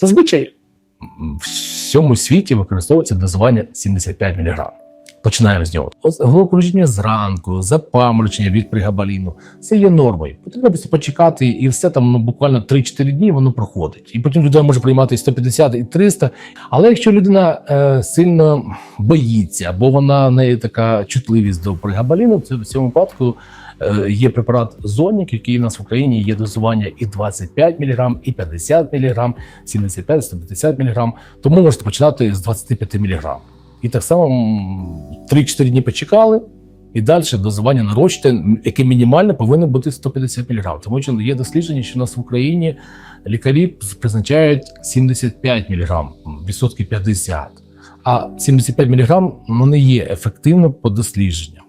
Зазвичай в всьому світі використовується дозування 75 мг. Починаємо з нього. Головокружіння зранку, запаморочення від пригабаліну. Це є нормою. Потрібно почекати, і все там ну, буквально 3-4 дні воно проходить. І потім людина може приймати і 150 і 300. Але якщо людина е, сильно боїться, або вона в неї така чутливість до пригабаліну, це в цьому випадку е, є препарат Зонік, який у нас в Україні є дозування і 25 мг, і 50 мг, 75, 150 мг. Тому можете починати з 25 мг. І так само м, 3-4 дні почекали, і далі дозування м, яке мінімально повинно бути 150 мг. Тому що є дослідження, що у нас в Україні лікарі призначають 75 мг, відсотки 50. А 75 мг ну, не є ефективно по дослідженням.